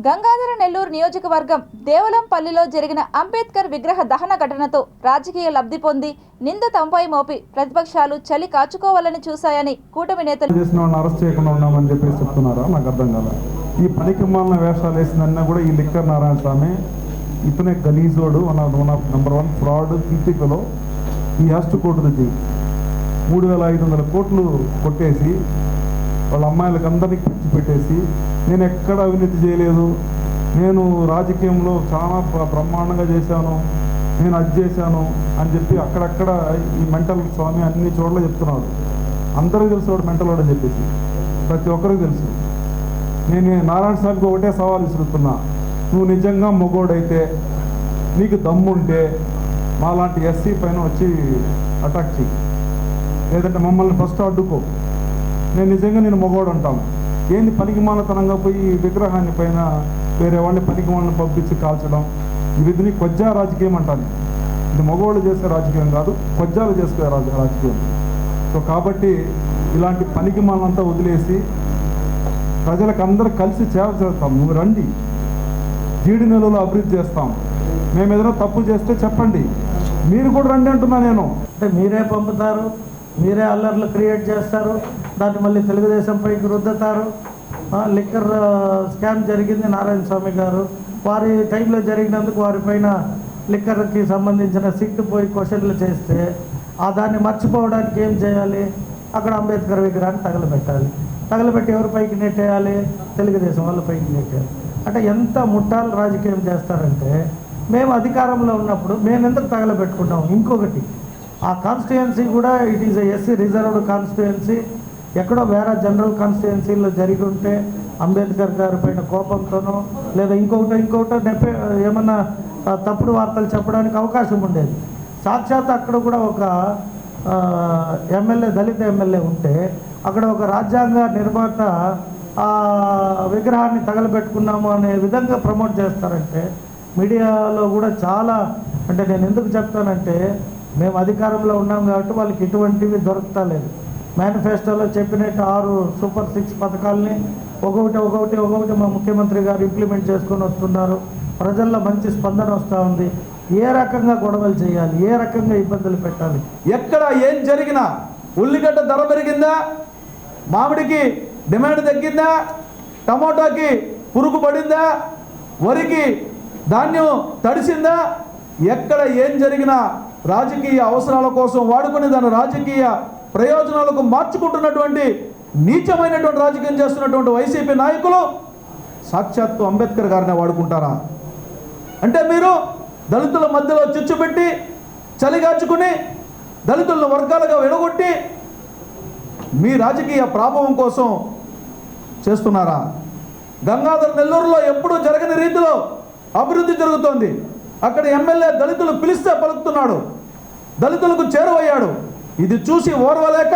గంగాధర నెల్లూరు నియోజకవర్గం దేవలంపల్లిలో జరిగిన అంబేద్కర్ విగ్రహ దహన ఘటనతో రాజకీయ లబ్ధి పొంది నింద తంపై మోపి ప్రతిపక్షాలు చలి కాచుకోవాలని చూశాయని కూటమి నేతలు అరెస్ట్ చేయకుండా ఉన్నామని చెప్పేసి చెప్తున్నారా? నాకు అర్థం కాల. ఈ పనికి మాలిన వేషాలు వేసిందన్నా కూడా ఈ లిక్కర్ నారాయణ స్వామి ఇతనే గలీజోడు one of one of number one fraud కీర్తికలో ఈ హాస్ట్ కోర్టు ది మూడు వేల ఐదు వందల కోట్లు కొట్టేసి వాళ్ళ అమ్మాయిలకు అందరికీ పిచ్చి పెట్టేసి నేను ఎక్కడ అవినీతి చేయలేదు. నేను రాజకీయంలో చాలా ప్ర- బ్రహ్మాండంగా చేశాను. నేను అది చేశాను అని చెప్పి అక్కడక్కడ ఈ మెంటల్ స్వామి అన్ని చోట్ల చెప్తున్నాడు అందరికీ తెలుసు వాడు మెంటల్ వాడు అని చెప్పేసి. ప్రతి ఒక్కరికి తెలుసు. నేను నారాయణ స్వామికి ఒకటే సవాల్ విసురుతున్నా. నువ్వు నిజంగా మొగోడైతే నీకు దమ్ముంటే మాలాంటి ఎస్సీ పైన వచ్చి అటాక్ చెయ్యి. లేదంటే మమ్మల్ని ఫస్ట్ అడ్డుకో. నేను నిజంగా నేను మగవాడు అంటాను ఏంది పనికిమాలతనంగా పోయి విగ్రహాన్ని పైన వేరే వాడిని పనికిమాలను పంపించి కాల్చడం? ఇది కొజ్జా రాజకీయం అంటాను ఇది మగవాళ్ళు చేసే రాజకీయం కాదు కొజ్జాలు చేసే రాజ రాజకీయం. సో కాబట్టి ఇలాంటి పనికిమాలంతా వదిలేసి ప్రజలకు అందరూ కలిసి సేవ చేస్తాం. నువ్వు రండి. జీడి నెలలో అభివృద్ధి చేస్తాం. మేము ఏదైనా తప్పు చేస్తే చెప్పండి. మీరు కూడా రండి అంటున్నా నేను. అంటే మీరే పంపుతారు? మీరే అల్లర్లు క్రియేట్ చేస్తారు. దాన్ని మళ్ళీ తెలుగుదేశం పైకి రుద్దుతారు. లిక్కర్ స్కామ్ జరిగింది నారాయణ స్వామి గారు. వారి టైంలో జరిగినందుకు వారిపైన లిక్కర్కి సంబంధించిన సిట్ పోయి క్వశ్చన్లు చేస్తే ఆ దాన్ని మర్చిపోవడానికి ఏం చేయాలి? అక్కడ అంబేద్కర్ విగ్రహాన్ని తగలబెట్టాలి. తగలబెట్టి ఎవరి పైకి నెట్టేయాలి? తెలుగుదేశం వాళ్ళ పైకి నెట్టేయాలి. అంటే ఎంత ముట్టాలు రాజకీయం చేస్తారంటే మేము అధికారంలో ఉన్నప్పుడు మేము ఎందుకు తగలబెట్టుకున్నాం ఇంకొకటి ఆ కాన్స్టిట్యుయెన్సీ కూడా it is SC reserved constituency ఎక్కడో వేరే జనరల్ కాన్స్టిట్యుయెన్సీలో జరిగి ఉంటే అంబేద్కర్ గారి పైన కోపంతోనో లేదా ఇంకొకటి ఇంకొకటో నెప్పే ఏమన్నా తప్పుడు వార్తలు చెప్పడానికి అవకాశం ఉండేది. సాక్షాత్ అక్కడ కూడా ఒక ఎమ్మెల్యే దళిత ఎమ్మెల్యే ఉంటే అక్కడ ఒక రాజ్యాంగ నిర్మాత ఆ విగ్రహాన్ని తగలబెట్టుకున్నాము అనే విధంగా ప్రమోట్ చేస్తారంటే మీడియాలో కూడా చాలా అంటే నేను ఎందుకు చెప్తానంటే మేము అధికారంలో ఉన్నాం కాబట్టి వాళ్ళకి ఎటువంటివి దొరకతలేదు మేనిఫెస్టోలో చెప్పినట్టు ఆరు సూపర్ సిక్స్ పథకాలని ఒక్కొక్కటి ఒక్కొక్కటి ఒక్కొక్కటి మా ముఖ్యమంత్రి గారు ఇంప్లిమెంట్ చేసుకొని వస్తున్నారు. ప్రజల్లో మంచి స్పందన వస్తూ ఉంది. ఏ రకంగా గొడవలు చేయాలి? ఏ రకంగా ఇబ్బందులు పెట్టాలి? ఎక్కడ ఏం జరిగినా ఉల్లిగడ్డ ధర పెరిగిందా? మామిడికి డిమాండ్ తగ్గిందా? టమోటాకి పురుగు పడిందా? వరికి ధాన్యం తడిసిందా? ఎక్కడ ఏం జరిగినా రాజకీయ అవసరాల కోసం వాడుకుని దాని రాజకీయ ప్రయోజనాలకు మార్చుకుంటున్నటువంటి నీచమైనటువంటి రాజకీయం చేస్తున్నటువంటి వైసీపీ నాయకులు సాక్షాత్తు అంబేద్కర్ గారిని వాడుకుంటారా? అంటే మీరు దళితుల మధ్యలో చిచ్చు పెట్టి చలిగాచుకుని దళితులను వర్గాలుగా విడగొట్టి మీ రాజకీయ ప్రాభవం కోసం చేస్తున్నారా? గంగాధర్ నెల్లూరులో ఎప్పుడూ జరగని రీతిలో అభివృద్ధి జరుగుతోంది. అక్కడ ఎమ్మెల్యే దళితులు పిలిస్తే పలుకుతున్నాడు. దళితులకు చేరువయ్యాడు. ఇది చూసి ఓర్వలేక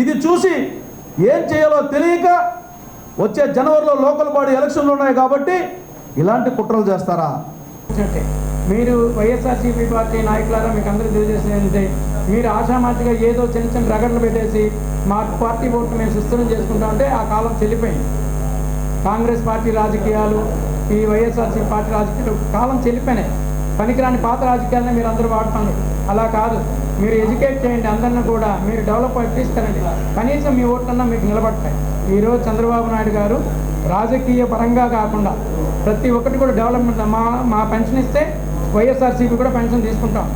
ఇది చూసి ఏం చేయాలో తెలియక వచ్చే జనవరిలో లోకల్ బాడీ ఎలక్షన్లు ఉన్నాయి కాబట్టి ఇలాంటి కుట్రలు చేస్తారా? మీరు వైఎస్ఆర్సీపీ పార్టీ నాయకులారా మీకు అందరూ తెలియజేసేది ఏంటంటే మీరు ఆషామాతిగా ఏదో చిన్న చిన్న రగడలు పెట్టేసి మా పార్టీ ఓట్లు మేము సుస్థిరం చేసుకుంటాం అంటే ఆ కాలం చెల్లిపోయింది. కాంగ్రెస్ పార్టీ రాజకీయాలు ఈ వైఎస్ఆర్సీ పార్టీ రాజకీయాలు కాలం చెల్లిపోయినాయి. పనికిరాని పాత రాజకీయాలను మీరు అందరూ వాడుతున్నారు. అలా కాదు. మీరు ఎడ్యుకేట్ చేయండి అందరిని కూడా మీరు డెవలప్ తీసుకురండి కనీసం మీ ఓట్లన్నా మీకు నిలబడతాయి. ఈరోజు చంద్రబాబు నాయుడు గారు రాజకీయ పరంగా కాకుండా ప్రతి ఒక్కటి కూడా డెవలప్మెంట్ మా మా పెన్షన్ ఇస్తే వైఎస్ఆర్సీపీ కూడా పెన్షన్ తీసుకుంటాం.